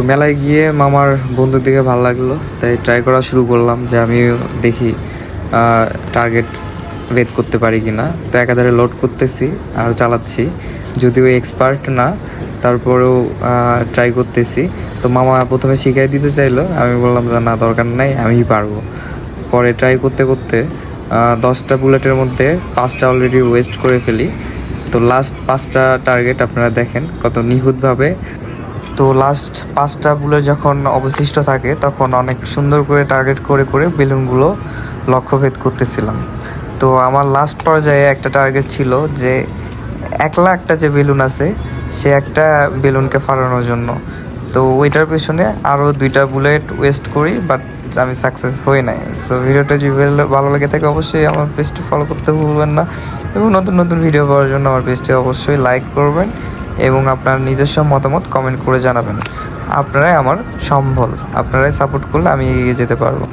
তো মেলায় গিয়ে মামার বন্ধুর দিকে ভালো লাগল, তাই ট্রাই করা শুরু করলাম যে আমি দেখি টার্গেট ভেদ করতে পারি কি না তো একাধারে লোড করতেছি আর চালাচ্ছি, যদিও এক্সপার্ট না, তারপরেও ট্রাই করতেছি। তো মামা প্রথমে শিখাই দিতে চাইলো, আমি বললাম যে না, দরকার নাই, আমিই পারব। পরে ট্রাই করতে করতে দশটা বুলেটের মধ্যে পাঁচটা অলরেডি ওয়েস্ট করে ফেলি। তো লাস্ট পাঁচটা টার্গেট আপনারা দেখেন, কত নিখুঁতভাবে তো লাস্ট পাঁচটা বুলেট যখন অবশিষ্ট থাকে, তখন অনেক সুন্দর করে টার্গেট করে করে বেলুনগুলো লক্ষ্যভেদ করতেছিলাম। তো আমার লাস্ট পর্যায়ে একটা টার্গেট ছিল যে একলা একটা যে বেলুন আছে, সে একটা বেলুনকে ফাটানোর জন্য। তো ওইটার পেছনে আরও দুইটা বুলেট ওয়েস্ট করি বাট আমি সাকসেস হই নাই। সো ভিডিওটা যদি ভালো- ভালো লেগে থাকে, অবশ্যই আমার পেজটি ফলো করতে ভুলবেন না। এবং নতুন নতুন ভিডিও পাওয়ার জন্য আমার পেজটি অবশ্যই লাইক করবেন। এবং আপনার নিজস্ব মতামত কমেন্ট করে জানাবেন। আপনারাই আমার সম্বল। আপনারাই সাপোর্ট করলে আমি এগিয়ে যেতে পারব।